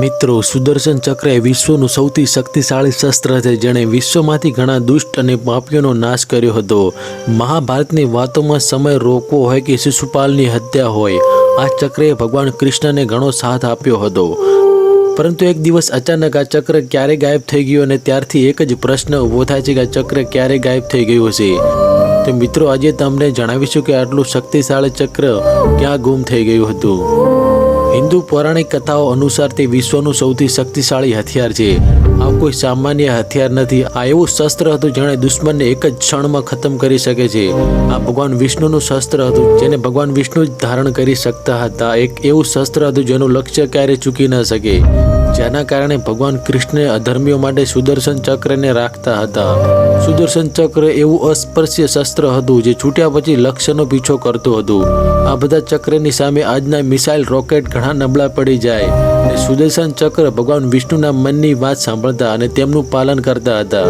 મિત્રો, સુદર્શન ચક્ર એ વિશ્વનું સૌથી શક્તિશાળી શસ્ત્ર છે, જેણે વિશ્વમાંથી ઘણા દુષ્ટ અને પાપીઓનો નાશ કર્યો હતો. મહાભારતની વાતોમાં સમય રોકવો હોય કે શિશુપાલની હત્યા હોય, આ ચક્રએ ભગવાન કૃષ્ણને ઘણો સાથ આપ્યો હતો. પરંતુ એક દિવસ અચાનક આ ચક્ર ક્યારે ગાયબ થઈ ગયું અને ત્યારથી એક જ પ્રશ્ન ઊભો થાય છે કે આ ચક્ર ક્યારે ગાયબ થઈ ગયું હશે તો મિત્રો, આજે તમને જણાવીશું કે આટલું શક્તિશાળી ચક્ર ક્યાં ગુમ થઈ ગયું હતું. હિન્દુ પૌરાણિક કથાઓ અનુસાર તે વિશ્વનું સૌથી શક્તિશાળી હથિયાર છે. આ કોઈ સામાન્ય હથિયાર નથી. આ એવું શસ્ત્ર હતું જેણે દુશ્મનને એક જ ક્ષણમાં ખતમ કરી શકે છે. આ ભગવાન વિષ્ણુનું શસ્ત્ર હતું જેને ભગવાન વિષ્ણુ જ ધારણ કરી શકતા હતા. એક એવું શસ્ત્ર હતું જેનું લક્ષ્ય ક્યારેય ચૂકી ન શકે. જેના કારણે ભગવાન કૃષ્ણે અધર્મીઓ માટે સુદર્શન ચક્રને રાખતા હતા. સુદર્શન ચક્ર એવું અસ્પર્શ્ય શસ્ત્ર હતું જે છૂટ્યા પછી લક્ષ્યનો પીછો કરતું હતું. આ બધા ચક્રની સામે આજના મિસાઇલ રોકેટ ઘણા નબળા પડી જાય અને સુદર્શન ચક્ર ભગવાન વિષ્ણુના મનની વાત સાંભળતા અને તેમનું પાલન કરતા હતા.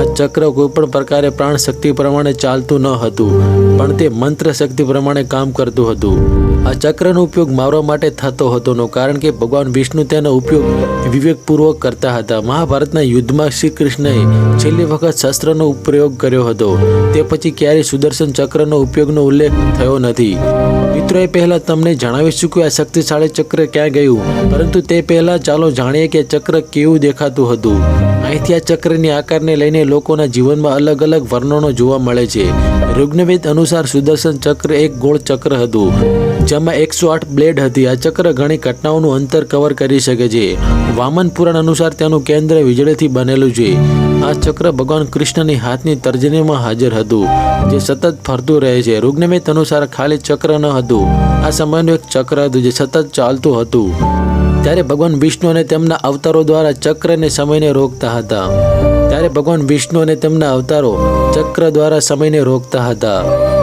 આ ચક્ર કોઈપણ પ્રકારે પ્રાણ શક્તિ પ્રમાણે ચાલતું ન હતું, પણ તે મંત્ર શક્તિ પ્રમાણે કામ કરતું હતું. આ ચક્રનો ઉપયોગ મારવા માટે થતો હતો નો કારણ કે ભગવાન વિષ્ણુ તેનો ઉપયોગ વિવેકપૂર્વક કરતા હતા. મહાભારતના યુદ્ધમાં શ્રી કૃષ્ણએ છેલ્લી વખત શસ્ત્રનો પ્રયોગ કર્યો હતો. તે પછી ક્યારેય સુદર્શન ચક્રનો ઉપયોગનો ઉલ્લેખ થયો નથી. મિત્રો એ પહેલા તમને જણાવીશું કે આ શક્તિશાળી ચક્ર ક્યાં ગયું? પરંતુ તે પહેલા ચાલો જાણીએ કે ચક્ર કેવું દેખાતું હતું. અહીંથી ચક્રની આકારને લઈને લોકોના જીવનમાં અલગ અલગ વર્ણનો જોવા મળે છે. ઋગ્નવેદ અનુસાર સુદર્શન ચક્ર એક ગોળ ચક્ર હતું, જેમાં એકસો આઠ બ્લેડ હતી. આ ચક્ર ઘણી ઘટનાઓનું અંતર કવર કરી શકે છે. વામન પુરાણ અનુસાર તેનું કેન્દ્ર વીજળીથી બનેલું છે. આ ચક્ર ભગવાન કૃષ્ણની હાથની તર્જનીમાં હાજર હતું, જે સતત ફરતું રહે છે. ઋગ્નવેદ અનુસાર ખાલી ચક્ર ન હતું. આ સમયનું એક ચક્ર હતું, જે સતત ચાલતું હતું. ત્યારે ભગવાન વિષ્ણુ અને તેમના અવતારો દ્વારા ચક્ર અને સમયને રોકતા હતા. ત્યારે ભગવાન વિષ્ણુ અને તેમના અવતારો ચક્ર દ્વારા સમયને રોકતા હતા.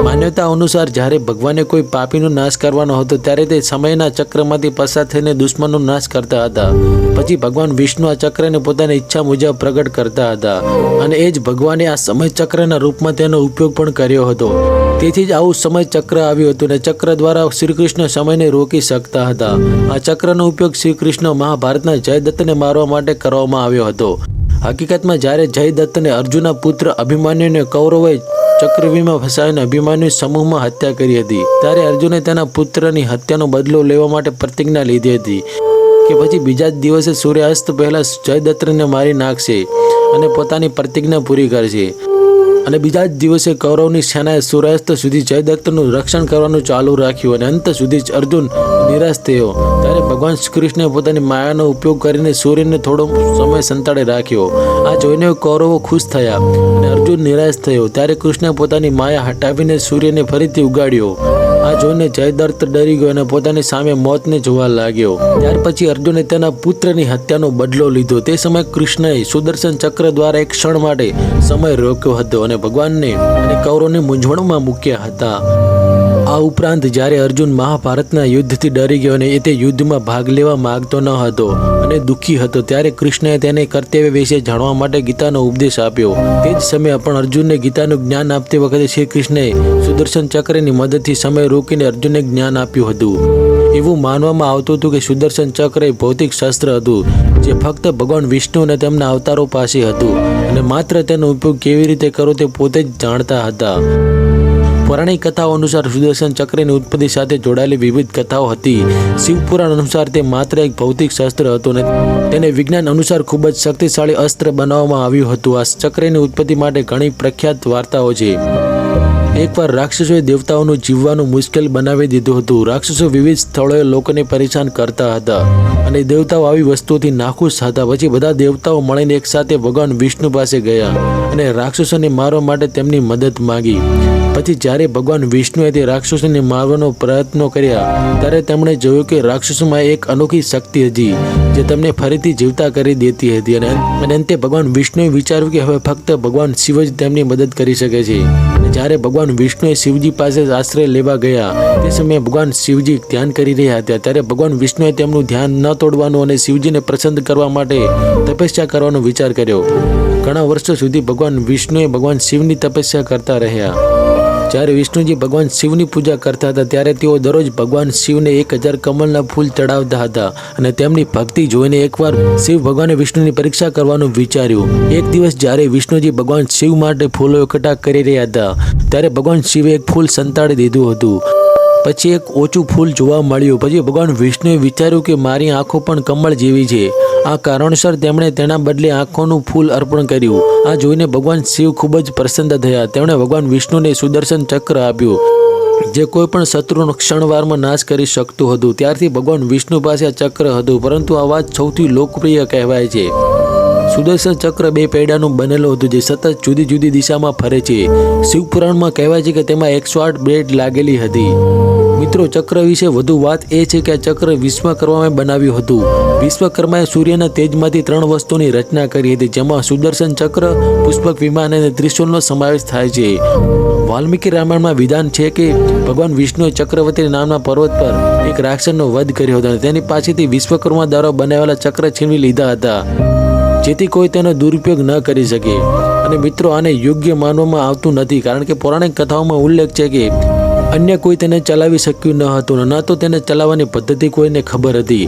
માન્યતા અનુસાર જ્યારે ભગવાને કોઈ પાપીનો નાશ કરવાનો હતો, ત્યારે તે સમયના ચક્રમાંથી પસાર થઈને દુશ્મનનો નાશ કરતા હતા. પછી ભગવાન વિષ્ણુ આ ચક્રને પોતાની ઈચ્છા મુજબ પ્રગટ કરતા હતા અને એ જ ભગવાને આ સમય ચક્રના રૂપમાં તેનો ઉપયોગ પણ કર્યો હતો. તેથી જ આવું સમય ચક્ર આવ્યું હતું ને ચક્ર દ્વારા શ્રી કૃષ્ણ સમયને રોકી શકતા હતા. આ ચક્રનો ઉપયોગ શ્રી કૃષ્ણ મહાભારતના જયદત્તને મારવા માટે કરવામાં આવ્યો હતો. હકીકતમાં જ્યારે જયદત્તને અર્જુનના પુત્ર અભિમાન્યુને કૌરવે ચક્રવ્યૂહમાં ફસાવીને અભિમાન્યુ સમૂહમાં હત્યા કરી હતી, ત્યારે અર્જુને તેના પુત્રની હત્યાનો બદલો લેવા માટે પ્રતિજ્ઞા લીધી હતી કે પછી બીજા જ દિવસે સૂર્યાસ્ત પહેલા જયદત્તને મારી નાખશે અને પોતાની પ્રતિજ્ઞા પૂરી કરશે. અને બીજા જ દિવસે કૌરવની સેનાએ સૂર્યાસ્ત સુધી જયદત્તનું રક્ષણ કરવાનું ચાલુ રાખ્યું અને અંત સુધી જ અર્જુન નિરાશ થયો. ત્યારે ભગવાન શ્રી કૃષ્ણે પોતાની માયાનો ઉપયોગ કરીને સૂર્યને થોડો સમય સંતાડી રાખ્યો. આ જોઈને કૌરવો ખુશ થયા અને અર્જુન નિરાશ થયો. ત્યારે કૃષ્ણે પોતાની માયા હટાવીને સૂર્યને ફરીથી ઉગાડ્યો. આ જોઈને જયદત્ત ડરી ગયો અને પોતાની સામે મોતને જોવા લાગ્યો. ત્યાર પછી અર્જુને તેના પુત્રની હત્યાનો બદલો લીધો. તે સમયે કૃષ્ણએ સુદર્શન ચક્ર દ્વારા એક ક્ષણ માટે સમય રોક્યો હતો અને ભગવાનને અને કૌરવને મૂંઝવણમાં મૂક્યા હતા. આ ઉપરાંત જ્યારે અર્જુન મહાભારતના યુદ્ધથી ડરી ગયો અને એ તે યુદ્ધમાં ભાગ લેવા માગતો ન હતો અને દુઃખી હતો ત્યારે કૃષ્ણએ તેને કર્તવ્ય વિશે જાણવા માટે ગીતાનો ઉપદેશ આપ્યો. તે જ સમયે પણ અર્જુનને ગીતાનું જ્ઞાન આપતી વખતે શ્રી કૃષ્ણએ સુદર્શન ચક્રની મદદથી સમય રોકીને અર્જુનને જ્ઞાન આપ્યું હતું. એવું માનવામાં આવતું હતું કે સુદર્શન ચક્ર એ ભૌતિક શાસ્ત્ર હતું જે ફક્ત ભગવાન વિષ્ણુ અને તેમના અવતારો પાસે હતું અને માત્ર તેનો ઉપયોગ કેવી રીતે કરવો તે પોતે જ જાણતા હતા. પૌરાણિક કથાઓ અનુસાર સુદર્શન ચક્રની ઉત્પત્તિ સાથે જોડાયેલી વિવિધ કથાઓ હતી. શિવપુરાણ અનુસાર તે માત્ર એક ભૌતિક શાસ્ત્ર હતું અને તેને વિજ્ઞાન અનુસાર ખૂબ જ શક્તિશાળી અસ્ત્ર બનાવવામાં આવ્યું હતું. આ ચક્રની ઉત્પત્તિ માટે ઘણી પ્રખ્યાત વાર્તાઓ છે. એકવાર રાક્ષસોએ દેવતાઓનું જીવવાનું મુશ્કેલ બનાવી દીધું હતું. રાક્ષસો વિવિધ સ્થળોએ લોકોને પરેશાન કરતા હતા અને દેવતાઓ આવી વસ્તુઓથી નાખુશ હતા. પછી બધા દેવતાઓ મળીને એકસાથે ભગવાન વિષ્ણુ પાસે ગયા અને રાક્ષસોને મારવા માટે તેમની મદદ માંગી. પછી જ્યારે ભગવાન વિષ્ણુએ તે રાક્ષસોને મારવાનો પ્રયત્નો કર્યા, ત્યારે તેમણે જોયું કે રાક્ષસોમાં એક અનોખી શક્તિ હતી, જે તેમને ફરીથી જીવતા કરી દેતી હતી. અને અંતે ભગવાન વિષ્ણુએ વિચાર્યું કે હવે ફક્ત ભગવાન શિવ જ તેમની મદદ કરી શકે છે. જ્યારે ભગવાન વિષ્ણુએ શિવજી પાસે આશ્રય લેવા ગયા, તે સમયે ભગવાન શિવજી ધ્યાન કરી રહ્યા હતા. ત્યારે ભગવાન વિષ્ણુએ તેમનું ધ્યાન ન તોડવાનું અને શિવજીને પ્રસન્ન કરવા માટે તપસ્યા કરવાનો વિચાર કર્યો. ઘણા વર્ષો સુધી ભગવાન વિષ્ણુએ ભગવાન શિવની તપસ્યા કરતા રહ્યા. જ્યારે વિષ્ણુજી ભગવાન શિવની પૂજા કરતા હતા, ત્યારે તેઓ દરરોજ ભગવાન શિવને એક હજાર કમળના ફૂલ ચડાવતા હતા અને તેમની ભક્તિ જોઈને એકવાર શિવ ભગવાને વિષ્ણુની પરીક્ષા કરવાનું વિચાર્યું. એક દિવસ જ્યારે વિષ્ણુજી ભગવાન શિવ માટે ફૂલો એકઠા કરી રહ્યા હતા, ત્યારે ભગવાન શિવે એક ફૂલ સંતાડી દીધું હતું. પછી એક ઓછું ફૂલ જોવા મળ્યું. પછી ભગવાન વિષ્ણુએ વિચાર્યું કે મારી આંખો પણ કમળ જેવી છે. આ કારણસર તેમણે તેના બદલે આંખોનું ફૂલ અર્પણ કર્યું. આ જોઈને ભગવાન શિવ ખૂબ જ પ્રસન્ન થયા. તેમણે ભગવાન વિષ્ણુને સુદર્શન ચક્ર આપ્યું, જે કોઈ પણ શત્રુનો ક્ષણવારમાં નાશ કરી શકતું હતું. ત્યારથી ભગવાન વિષ્ણુ પાસે આ ચક્ર હતું, પરંતુ આ વાત સૌથી લોકપ્રિય કહેવાય છે. સુદર્શન ચક્ર બે પૈડાનું બનેલું હતું, જે સતત જુદી જુદી દિશામાં ફરે છે. શિવપુરાણમાં કહેવાય છે કે તેમાં એકસો આઠ બ્લેડ લાગેલી હતી. મિત્રો, ચક્ર વિશે વધુ વાત એ છે કે આ ચક્ર વિશ્વકર્માએ બનાવ્યું હતું. વિશ્વકર્માએ સૂર્યના તેજમાંથી ત્રણ વસ્તુની રચના કરી હતી, જેમાં સુદર્શન ચક્ર, પુષ્પક વિમાન અને ત્રિશુલનો સમાવેશ થાય છે. વાલ્મીકી રામાયણમાં વિધાન છે કે ભગવાન વિષ્ણુએ ચક્રવર્તી નામના પર્વત પર એક રાક્ષસનો વધ કર્યો હતો અને તેની પાસેથી વિશ્વકર્મા દ્વારા બનાવેલા ચક્ર છીનવી લીધા હતા. જેથી કોઈ તેનો દુરુપયોગ ન કરી શકે. અને મિત્રો, આને યોગ્ય માનવામાં આવતું નથી, કારણ કે પૌરાણિક કથાઓમાં ઉલ્લેખ છે કે અન્ય કોઈ તેને ચલાવી શક્યું ન હતું ન તો તેને ચલાવવાની પદ્ધતિ કોઈને ખબર હતી.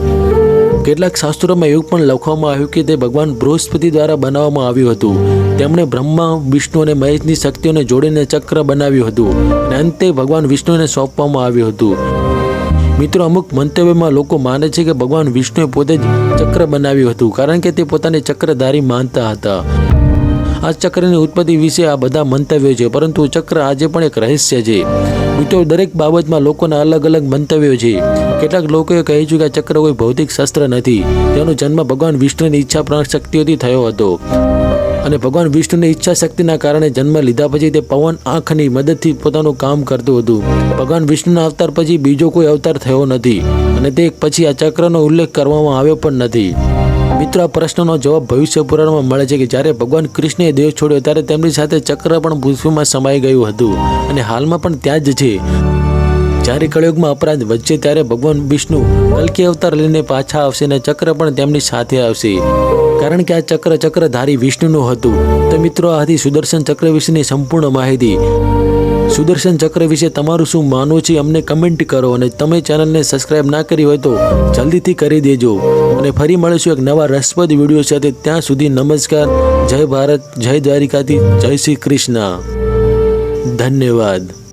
કેટલાક શાસ્ત્રોમાં એવું પણ લખવામાં આવ્યું કે તે ભગવાન બૃહસ્પતિ દ્વારા બનાવવામાં આવ્યું હતું. તેમણે બ્રહ્મા, વિષ્ણુ અને મહેશની શક્તિઓને જોડીને ચક્ર બનાવ્યું હતું અંતે ભગવાન વિષ્ણુને સોંપવામાં આવ્યું હતું. મિત્રો, અમુક મંતવ્યમાં લોકો માને છે કે ભગવાન વિષ્ણુએ પોતે જ ચક્ર બનાવ્યું હતું, કારણ કે તે પોતાને ચક્રધારી માનતા હતા. આ ચક્રની ઉત્પત્તિ વિશે આ બધા મંતવ્યો છે, પરંતુ ચક્ર આજે પણ એક રહસ્ય છે. મિત્રો, દરેક બાબતમાં લોકોના અલગ અલગ મંતવ્યો છે. કેટલાક લોકોએ કહે છે કે આ ચક્ર કોઈ ભૌતિક શસ્ત્ર નથી. તેનો જન્મ ભગવાન વિષ્ણુની ઈચ્છા પ્રાણ શક્તિઓથી થયો હતો. અને ભગવાન વિષ્ણુની ઈચ્છા શક્તિના કારણે જન્મ લીધા પછી તે પવન આંખની મદદથી પોતાનું કામ કરતું હતું. ભગવાન વિષ્ણુના અવતાર પછી બીજો કોઈ અવતાર થયો નથી. અને તે પછી આ ચક્રનો ઉલ્લેખ કરવામાં આવ્યો પણ નથી. મિત્રો આ પ્રશ્નનો જવાબ ભવિષ્ય પુરાણમાં મળે છે કે જ્યારે ભગવાન કૃષ્ણએ દેહ છોડ્યો ત્યારે તેમની સાથે ચક્ર પણ પૃથ્વીમાં સમાઈ ગયું હતું અને હાલમાં પણ ત્યાં જ છે. જ્યારે કળયુગમાં અપરાધ વધશે ત્યારે ભગવાન વિષ્ણુ કલકી અવતાર લઈને પાછા આવશે અને ચક્ર પણ તેમની સાથે આવશે. કારણ કે આ ચક્ર ચક્રધારી વિષ્ણુનું હતું. તો મિત્રો આ હતી સુદર્શન ચક્ર વિશેની સંપૂર્ણ માહિતી. સુદર્શન ચક્ર વિશે તમારું શું માનવું છે, અમને કમેન્ટ કરો અને તમે ચેનલને સબસ્ક્રાઇબ ના કરી હોય તો જલ્દીથી કરી દેજો. અને ફરી મળીશું એક નવા રસપ્રદ વીડિયો સાથે. ત્યાં સુધી નમસ્કાર. જય ભારત, જય દ્વારિકાથી, જય શ્રી કૃષ્ણ. ધન્યવાદ.